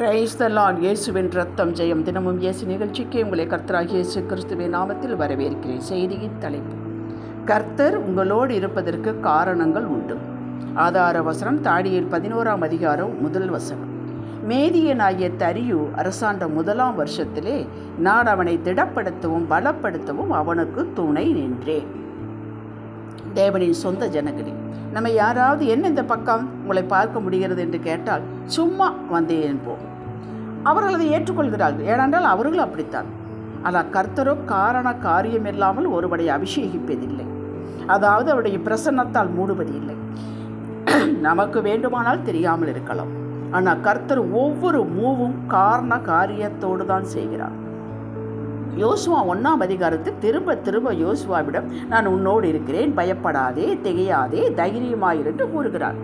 Praise the Lord இயேசுவின் ரத்தம் ஜெயம். தினமும் இயேசு நிகழ்ச்சிக்கு உங்களை கர்த்தராக இயேசு கிறிஸ்துவின் நாமத்தில் வரவேற்கிறேன். செய்தியின் தலைப்பு. கர்த்தர் உங்களோடு இருப்பதற்கு காரணங்கள் உண்டு. ஆதார வசனம் தாடியில் பதினோராம் அதிகாரம் முதல் வசனம். மேதியனாகிய தரியு அரசாண்ட முதலாம் வருஷத்திலே நான் அவனை திடப்படுத்தவும் பலப்படுத்தவும் அவனுக்கு துணை நின்றேன். தேவனின் சொந்த ஜனங்களே. நம்ம யாராவது என்ன இந்த பக்கம் உங்களை பார்க்க முடிகிறது என்று கேட்டால் சும்மா வந்தேன் என்போம் அவர்கள் அதை ஏற்றுக்கொள்கிறார்கள். ஏனென்றால் அவர்களும் அப்படித்தான். ஆனால் கர்த்தரோ காரண காரியம் இல்லாமல் ஒருவரை அபிஷேகிப்பதில்லை. அதாவது அவருடைய பிரசன்னத்தால் மூடுவதில்லை. நமக்கு வேண்டுமானால் தெரியாமல் இருக்கலாம். ஆனால் கர்த்தர் ஒவ்வொரு மூவும் காரண காரியத்தோடு தான் செய்கிறார். யோசுவா ஒன்றாம் அதிகாரத்தில் திரும்ப திரும்ப யோசுவாவிடம் நான் உன்னோடு இருக்கிறேன் பயப்படாதே திகையாதே தைரியமாயிரு என்று கூறுகிறார்.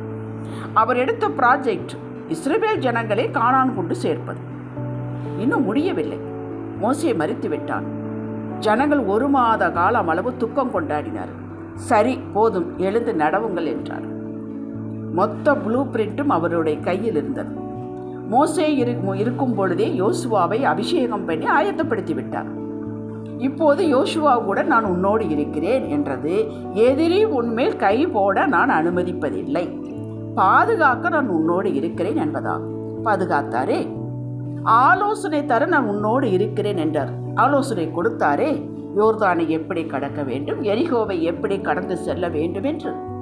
அவர் எடுத்த ப்ராஜெக்ட் இஸ்ரேல் ஜனங்களை காணான் கொண்டு சேர்ப்பது. இன்னும் முடியவில்லை. மோசையை மறித்து விட்டான். ஜனங்கள் ஒரு மாத காலம் அளவு துக்கம் கொண்டாடினார். சரி போதும் எழுந்து நடவுங்கள் என்றார். மொத்த ப்ளூ பிரிண்ட்டும் அவருடைய கையில் இருந்தது. மோசே இருக்கும் இருக்கும் பொழுதே யோசுவாவை அபிஷேகம் பண்ணி ஆயத்தப்படுத்தி விட்டார். இப்போது யோசுவாவுடன் கூட நான் உன்னோடு இருக்கிறேன் என்றது. எதிரி உன்மேல் கை போட நான் அனுமதிப்பதில்லை. பாதுகாக்க நான் உன்னோடு இருக்கிறேன் என்பதா? பாதுகாத்தாரே. ஆலோசனை தர நான் உன்னோடு இருக்கிறேன் என்றார். ஆலோசனை கொடுத்தாரே. யோர்தானை எப்படி கடக்க வேண்டும்? எரிகோவை எப்படி கடந்து செல்ல வேண்டும் என்று.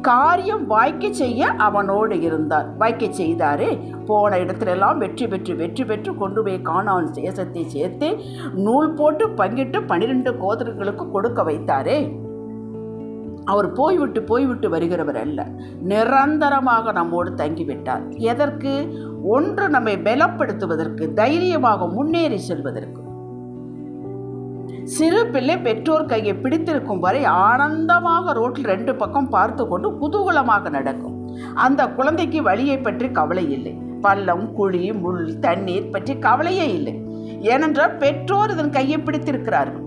காரியம் வாய்க்க செய்ய அவனோடு இருந்தார். வாய்க்க செய்தாரு. போன இடத்துலெல்லாம் வெற்றி பெற்று வெற்றி பெற்று கொண்டு போய் காணான் தேசத்தை சேர்த்து நூல் போட்டு பங்கிட்டு பன்னிரெண்டு கோதர்களுக்கு கொடுக்க வைத்தாரே. அவர் போய்விட்டு போய்விட்டு வருகிறவர் அல்ல. நிரந்தரமாக நம்மோடு தங்கிவிட்டார். எதற்கு? ஒன்று நம்மை பலப்படுத்துவதற்கு தைரியமாக முன்னேறி செல்வதற்கு. சிறு பிள்ளை பெற்றோர் கையை பிடித்திருக்கும் வரை ஆனந்தமாக ரோட்டில் ரெண்டு பக்கம் பார்த்து கொண்டு குதூகலமாக நடக்கும். அந்த குழந்தைக்கு வழியை பற்றி கவலை இல்லை. பள்ளம் குழி முள் தண்ணீர் பற்றி கவலையே இல்லை. ஏனென்றால் பெற்றோர் இதன் கையை பிடித்திருக்கிறார்கள்.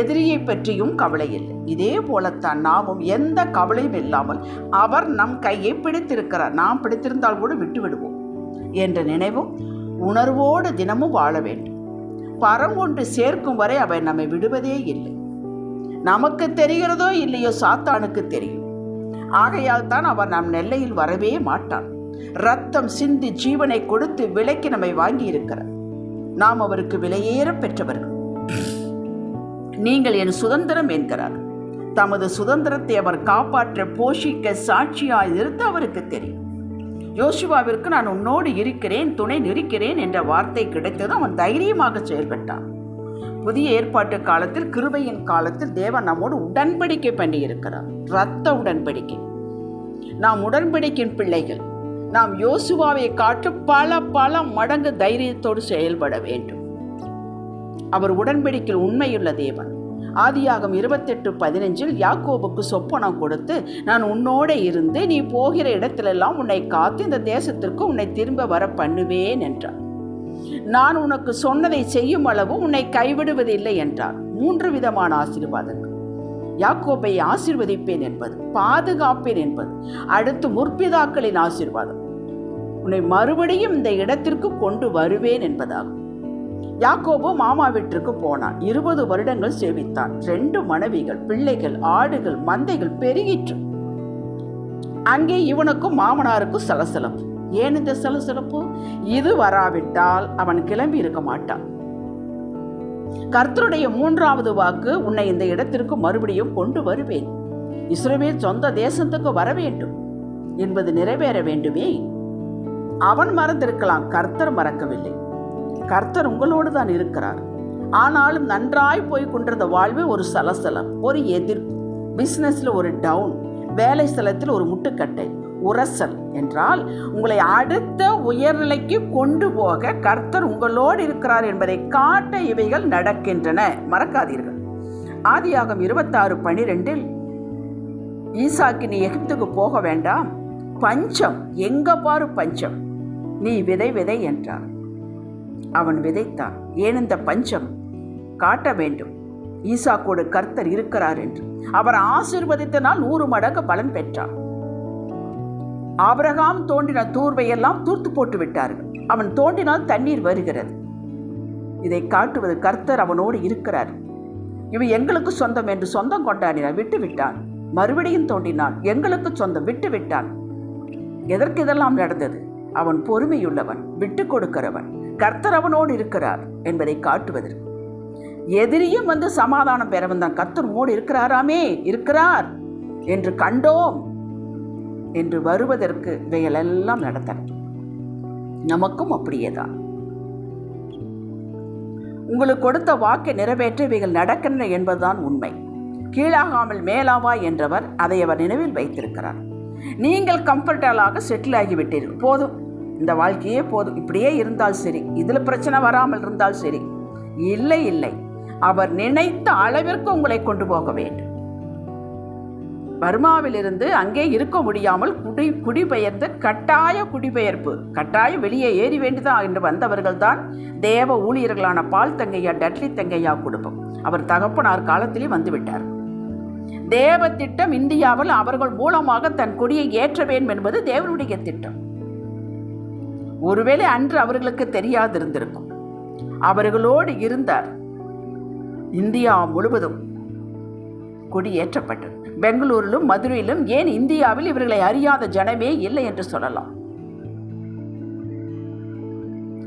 எதிரியை பற்றியும் கவலை இல்லை. இதே போலத்தான் நாமும் எந்த கவலையும் இல்லாமல் அவர் நம் கையை பிடித்திருக்கிறார். நாம் பிடித்திருந்தால் கூட விட்டு விடுவோம் என்ற நினைவும் உணர்வோடு தினமும் வாழ வேண்டும். பரம் ஒன்று சேர்க்கும் வரை அவன் நம்மை விடுவதே இல்லை. நமக்கு தெரிகிறதோ இல்லையோ சாத்தானுக்கு தெரியும். ஆகையால் தான் அவர் நம் நெல்லையில் வரவே மாட்டான் ரத்தம் சிந்தி ஜீவனை கொடுத்து விலைக்கு நம்மை வாங்கி இருக்கிறார் நாம் அவருக்கு விலையேற பெற்றவர்கள். நீங்கள் என் சுதந்திரம் என்கிறார். தமது சுதந்திரத்தை அவர் காப்பாற்ற போஷிக்க சாட்சியாய் இருந்து அவருக்கு தெரியும். யோசுவாவிற்கு நான் உன்னோடு இருக்கிறேன் துணை நிற்கிறேன் என்ற வார்த்தை கிடைத்தது அவன் தைரியமாக செயல்பட்டான். புதிய ஏற்பாட்டு காலத்தில் கிருபையின் காலத்தில் தேவன் நம்மோடு உடன்படிக்கை பண்ணி இருக்கிறார் இரத்த உடன்படிக்கை. நாம் உடன்படிக்கின் பிள்ளைகள். நாம் யோசுவாவை காற்று பல பல மடங்கு தைரியத்தோடு செயல்பட வேண்டும். அவர் உடன்படிக்கையில் உண்மையுள்ள தேவன். ஆதியாகம் இருபத்தெட்டு பதினஞ்சில் யாக்கோபுக்கு சொப்பனம் கொடுத்து நான் உன்னோட இருந்து நீ போகிற இடத்திலெல்லாம் உன்னை காத்து இந்த தேசத்திற்கு உன்னை திரும்ப வர பண்ணுவேன் என்றார். நான் உனக்கு சொன்னதை செய்யும் அளவு உன்னை கைவிடுவதில்லை என்றார். மூன்று விதமான ஆசீர்வாதங்கள். யாக்கோபை ஆசிர்வதிப்பேன் என்பது பாதுகாப்பேன் என்பது அடுத்து முற்பிதாக்களின் ஆசீர்வாதம். உன்னை மறுபடியும் இந்த இடத்திற்கு கொண்டு வருவேன் என்பதாகும். யாக்கோபு மாமா வீட்டிற்கு போனான். இருபது வருடங்கள் சேவித்தான் ரெண்டு மனைவிகள் பிள்ளைகள் ஆடுகள் மந்தைகள் பெருகிற்று. அங்கே இவனுக்கும் மாமனாருக்கும் சலசலப்பு. ஏன் இந்த சலசலப்பு? இது வராவிட்டால் அவன் கிளம்பி இருக்க மாட்டான். கர்த்தருடைய மூன்றாவது வாக்கு உன்னை இந்த இடத்திற்கு மறுபடியும் கொண்டு வருவேன். இஸ்ரவேல் சொந்த தேசத்துக்கு வர வேண்டும். என்பது நிறைவேற வேண்டுமே. அவன் மறந்திருக்கலாம். கர்த்தர் மறக்கவில்லை. கர்த்தர் உங்களோடு தான் இருக்கிறார். ஆனாலும் நன்றாய் போய் கொண்டிருந்த வாழ்வு ஒரு சலசலம் ஒரு எதிர்ப்பு பிஸ்னஸில் ஒரு டவுன் வேலை ஸ்தலத்தில் ஒரு முட்டுக்கட்டை உரசல் என்றால் உங்களை அடுத்த உயர்நிலைக்கு கொண்டு போக கர்த்தர் உங்களோடு இருக்கிறார் என்பதை காட்ட இவைகள் நடக்கின்றன. மறக்காதீர்கள். ஆதியாகம் இருபத்தாறு பனிரெண்டில் ஈசாக்கு நீ எகிப்துக்கு போக வேண்டாம். பஞ்சம் எங்க பாரு பஞ்சம். நீ விதை விதை என்றார். அவன் விதைத்தான். ஏன் இந்த பஞ்சம்? காட்ட வேண்டும். ஈசாக்கோடு கர்த்தர் இருக்கிறார் என்று. அவர் ஆசிர்வதித்தனால் நூறு மடங்கு பலன் பெற்றார். ஆபரகாம் தோண்டின தூர்வை எல்லாம் தூர்த்து போட்டு விட்டார்கள். அவன் தோண்டினால் தண்ணீர் வருகிறது. இதை காட்டுவது கர்த்தர் அவனோடு இருக்கிறார். இவன் எங்களுக்கு சொந்தம் என்று சொந்தம் கொண்டாடினார் விட்டு விட்டான். மறுபடியும் தோண்டினான் எங்களுக்கு சொந்தம் விட்டு விட்டான். எதற்கு இதெல்லாம் நடந்தது? அவன் பொறுமையுள்ளவன் விட்டு கொடுக்கிறவன். கர்த்தர் அவனோடு இருக்கிறார் என்பதை காட்டுவதற்கு. எதிரியும் வந்து சமாதானம் பெற வந்தான் கர்த்தர் மோடு இருக்கிறாராமே இருக்கிறார் என்று கண்டோம் என்று வருவதற்கு இவைகளெல்லாம் நடந்தன. நமக்கும் அப்படியேதான். உங்களுக்கு கொடுத்த வாக்கை நிறைவேற்ற இவைகள் நடக்கின்றன என்பதுதான் உண்மை. கீழாகாமல் மேலாவா என்றவர் அதை அவர் நினைவில் வைத்திருக்கிறார். நீங்கள் கம்ஃபர்டபுளாக செட்டில் ஆகிவிட்டீர்கள். போதும். இந்த வாழ்க்கையே போதும். இப்படியே இருந்தால் சரி. இதில் பிரச்சனை வராமல் இருந்தால் சரி. இல்லை இல்லை. அவர் நினைத்த அளவிற்கு உங்களை கொண்டு போக வேண்டும். பர்மாவிலிருந்து அங்கே இருக்க முடியாமல் குடி குடிபெயர்ந்து கட்டாய குடிபெயர்ப்பு கட்டாயம் வெளியே ஏறி வேண்டிதான் என்று வந்தவர்கள் தான் தேவ ஊழியர்களான பால் தங்கையா டட்லி தங்கையா குடும்பம். அவர் தகப்பனார் காலத்திலே வந்துவிட்டார். தேவ திட்டம் இந்தியாவில் அவர்கள் மூலமாக தன் கொடியை ஏற்ற வேண்டும் என்பது தேவனுடைய திட்டம். ஒருவேளை அன்று அவர்களுக்கு தெரியாதிருந்திருக்கும். அவர்களோடு இருந்தார். இந்தியா முழுவதும் குடியேற்றப்பட்டது. பெங்களூரிலும் மதுரையிலும் ஏன் இந்தியாவில் இவர்களை அறியாத ஜனமே இல்லை என்று சொல்லலாம்.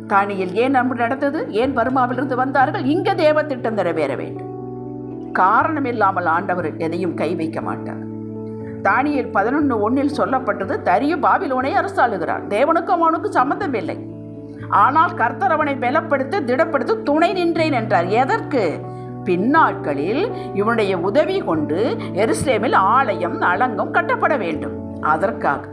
தானியில் ஏன் அன்பு நடந்தது? ஏன் பர்மாவிலிருந்து வந்தார்கள்? இங்கே தேவ திட்டம் நிறைவேற வேண்டும். காரணம் இல்லாமல் ஆண்டவர் எதையும் கை வைக்க மாட்டார். தானியல் பதினொன்று ஒன்றில் சொல்லப்பட்டது தரிய பாபிலோனை அரசாளுகிறான். தேவனுக்கும் அவனுக்கும் சம்மந்தம் இல்லை ஆனால் கர்த்தர் அவனை பலப்படுத்தி திடப்படுத்தி துணை நின்றேன் என்றார். எதற்கு? பின்னாட்களில் இவனுடைய உதவி கொண்டு எருசலேமில் ஆலயம் அலங்கம் கட்டப்பட வேண்டும். அதற்காக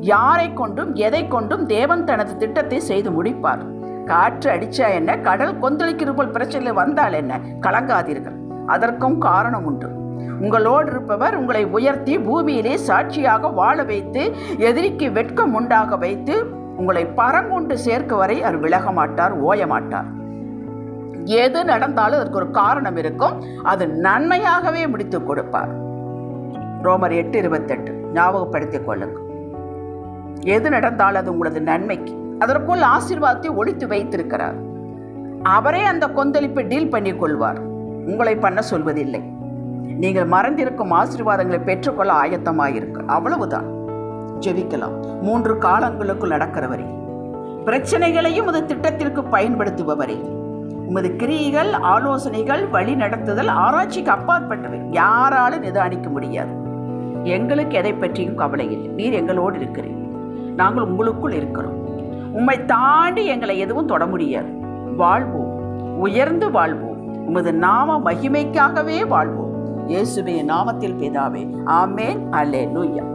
யாரை கொண்டும் எதை கொண்டும் தேவன் தனது திட்டத்தை செய்து முடிப்பார்? காற்று அடிச்சா என்ன? கடல் கொந்தளிக்கிறது போல் பிரச்சனை வந்தால் என்ன? கலங்காதீர்கள். அதற்கும் காரணம் உண்டு. உங்களோடு இருப்பவர் உங்களை உயர்த்தி பூமியிலே சாட்சியாக வாழ வைத்து எதிரிக்கு வெட்கம் உண்டாக வைத்து உங்களை பரங்கொண்டு சேர்க்க வரை அவர் விலக மாட்டார் ஓய மாட்டார். எது நடந்தாலும் அதற்கு ஒரு காரணம் இருக்கும். அது நன்மையாகவே முடித்து கொடுப்பார். ரோமர் எட்டு இருபத்தெட்டு. ஞாபகப்படுத்திக் கொள்ளுங்கள் எது நடந்தாலும் அது உங்களது நன்மைக்கு. அதற்குள் ஆசீர்வாதத்தை ஒழித்து வைத்திருக்கிறார். அவரே அந்த கொந்தளிப்பை டீல் பண்ணி கொள்வார். உங்களை பண்ண சொல்வதில்லை. நீங்கள் மறந்திருக்கும் ஆசீர்வாதங்களை பெற்றுக்கொள்ள ஆயத்தமாயிருக்க. அவ்வளவுதான். ஜெபிக்கலாம். மூன்று காலங்களுக்குள் நடக்கிறவரே பிரச்சனைகளையும் உமது திட்டத்திற்கு பயன்படுத்துபவரே உமது கிரியைகள் ஆலோசனைகள் வழி நடத்துதல் ஆராய்ச்சிக்கு அப்பாற்பட்டவை. யாராலும் நிதானிக்க முடியாது. எங்களுக்கு எதை பற்றியும் கவலை இல்லை. நீர் எங்களோடு இருக்கிறீர். நாங்கள் உங்களுக்குள் இருக்கிறோம். உம்மை தாண்டி எங்களை எதுவும் தொட முடியாது. வாழ்வோம். உயர்ந்து வாழ்வோம். உமது நாம மகிமைக்காகவே வாழ்வோம். இயேசுவின் நாமத்தில் பிதாவே. ஆமேன். அலே லூயா